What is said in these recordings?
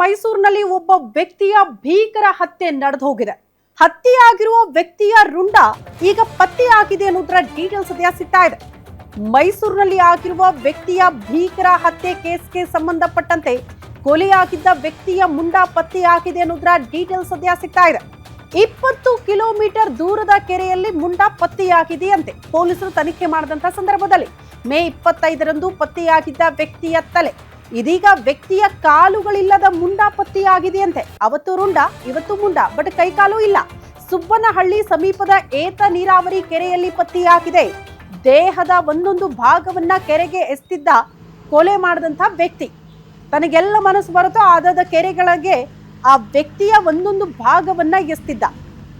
ಮೈಸೂರಿನಲ್ಲಿ ಒಬ್ಬ ವ್ಯಕ್ತಿಯ ಭೀಕರ ಹತ್ಯೆ ನಡೆದು ಹೋಗಿದೆ ಹತ್ಯೆಯಾಗಿರುವ ವ್ಯಕ್ತಿಯ ರುಂಡ ಈಗ ಪತ್ತೆಯಾಗಿದೆ ಅನ್ನೋದರ ಡೀಟೇಲ್ಸ್ ಸದ್ಯ ಸಿಗ್ತಾ ಇದೆ. ಮೈಸೂರಿನಲ್ಲಿ ಆಗಿರುವ ವ್ಯಕ್ತಿಯ ಭೀಕರ ಹತ್ಯೆ ಕೇಸ್ಗೆ ಸಂಬಂಧಪಟ್ಟಂತೆ ಕೊಲೆಯಾಗಿದ್ದ ವ್ಯಕ್ತಿಯ ಮುಂಡ ಪತ್ತೆಯಾಗಿದೆ ಅನ್ನೋದರ ಡೀಟೇಲ್ಸ್ ಸದ್ಯ ಸಿಗ್ತಾ ಇದೆ. ಇಪ್ಪತ್ತು ಕಿಲೋಮೀಟರ್ ದೂರದ ಕೆರೆಯಲ್ಲಿ ಮುಂಡ ಪತ್ತೆಯಾಗಿದೆಯಂತೆ ಪೊಲೀಸರು ತನಿಖೆ ಮಾಡಿದಂತ ಸಂದರ್ಭದಲ್ಲಿ ಮೇ ಇಪ್ಪತ್ತೈದರಂದು ಪತ್ತೆಯಾಗಿದ್ದ ವ್ಯಕ್ತಿಯ ತಲೆ ಇದೀಗ ವ್ಯಕ್ತಿಯ ಕಾಲುಗಳಿಲ್ಲದ ಮುಂಡ ಪತ್ತೆಯಾಗಿದೆಯಂತೆ. ಅವತ್ತು ರುಂಡ, ಇವತ್ತು ಮುಂಡ, ಬಟ್ ಕೈಕಾಲು ಇಲ್ಲ. ಸುಬ್ಬನಹಳ್ಳಿ ಸಮೀಪದ ಏತ ನೀರಾವರಿ ಕೆರೆಯಲ್ಲಿ ಪತ್ತೆಯಾಗಿದೆ. ದೇಹದ ಒಂದೊಂದು ಭಾಗವನ್ನ ಕೆರೆಗೆ ಎಸ್ತಿದ್ದ ಕೊಲೆ ಮಾಡಿದಂಥ ವ್ಯಕ್ತಿ. ತನಗೆಲ್ಲ ಮನಸ್ಸು ಬರುತ್ತೋ ಆದಾದ ಕೆರೆಗಳಿಗೆ ಆ ವ್ಯಕ್ತಿಯ ಒಂದೊಂದು ಭಾಗವನ್ನ ಎಸ್ತಿದ್ದ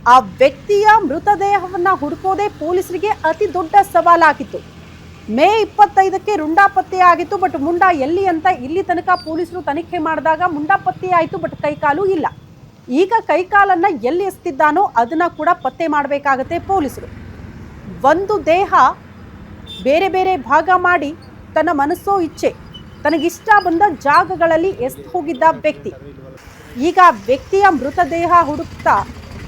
ಆ ವ್ಯಕ್ತಿಯ ಮೃತದೇಹವನ್ನ ಹುಡುಕೋದೇ ಪೊಲೀಸರಿಗೆ ಅತಿ ದೊಡ್ಡ ಸವಾಲಾಗಿತ್ತು. ಮೇ ಇಪ್ಪತ್ತೈದಕ್ಕೆ ರುಂಡಾ ಪತ್ತೆಯಾಗಿತ್ತು ಬಟ್ ಮುಂಡಾ ಎಲ್ಲಿ ಅಂತ ಇಲ್ಲಿ ತನಕ ಪೊಲೀಸರು ತನಿಖೆ ಮಾಡಿದಾಗ ಮುಂಡಾ ಪತ್ತೆಯಾಯಿತು ಬಟ್ ಕೈಕಾಲು ಇಲ್ಲ. ಈಗ ಕೈಕಾಲನ್ನು ಎಲ್ಲಿ ಎಸ್ತಿದ್ದಾನೋ ಅದನ್ನು ಕೂಡ ಪತ್ತೆ ಮಾಡಬೇಕಾಗತ್ತೆ ಪೊಲೀಸರು. ಒಂದು ದೇಹ ಬೇರೆ ಬೇರೆ ಭಾಗ ಮಾಡಿ ತನ್ನ ಮನಸ್ಸೋ ಇಚ್ಛೆ, ತನಗಿಷ್ಟ ಬಂದ ಜಾಗಗಳಲ್ಲಿ ಎಸ್ತು ಹೋಗಿದ್ದ ವ್ಯಕ್ತಿ. ಈಗ ವ್ಯಕ್ತಿಯ ಮೃತದೇಹ ಹುಡುಕ್ತಾ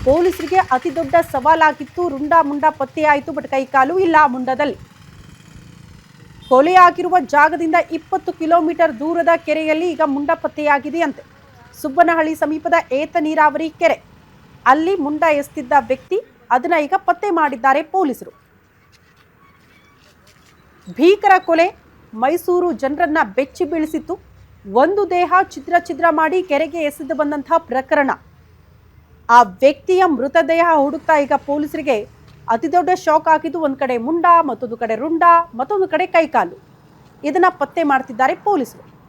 ಪೊಲೀಸರಿಗೆ ಅತಿ ದೊಡ್ಡ ಸವಾಲಾಗಿತ್ತು, ರುಂಡ ಮುಂಡ ಪತ್ತೆಯಾಯಿತು ಬಟ್ ಕೈಕಾಲು ಇಲ್ಲ ಮುಂಡದಲ್ಲಿ. ಕೊಲೆಯಾಗಿರುವ ಜಾಗದಿಂದ ಇಪ್ಪತ್ತು ಕಿಲೋಮೀಟರ್ ದೂರದ ಕೆರೆಯಲ್ಲಿ ಈಗ ಮುಂಡ ಪತ್ತೆಯಾಗಿದೆಯಂತೆ ಸುಬ್ಬನಹಳ್ಳಿ ಸಮೀಪದ ಏತ ನೀರಾವರಿ ಕೆರೆ. ಅಲ್ಲಿ ಮುಂಡ ಎಸ್ತಿದ್ದ ವ್ಯಕ್ತಿ ಅದನ್ನ ಈಗ ಪತ್ತೆ ಮಾಡಿದ್ದಾರೆ ಪೊಲೀಸರು. ಭೀಕರ ಕೊಲೆ, ಮೈಸೂರು ಜನರನ್ನ ಬೆಚ್ಚಿ ಬೀಳಿಸಿತ್ತು. ಒಂದು ದೇಹ ಚಿತ್ರ ಚಿದ್ರ ಮಾಡಿ ಕೆರೆಗೆ ಎಸೆದು ಬಂದಂತಹ ಪ್ರಕರಣ. ಆ ವ್ಯಕ್ತಿಯ ಮೃತದೇಹ ಹುಡುಕ್ತಾ ಈಗ ಪೊಲೀಸರಿಗೆ ಅತಿ ದೊಡ್ಡ ಶಾಕ್ ಆಗಿದ್ದು ಒಂದು ಕಡೆ ಮುಂಡ, ಮತ್ತೊಂದು ಕಡೆ ರುಂಡ, ಮತ್ತೊಂದು ಕಡೆ ಕೈಕಾಲು. ಇದನ್ನ ಪತ್ತೆ ಮಾಡ್ತಿದ್ದಾರೆ ಪೊಲೀಸರು.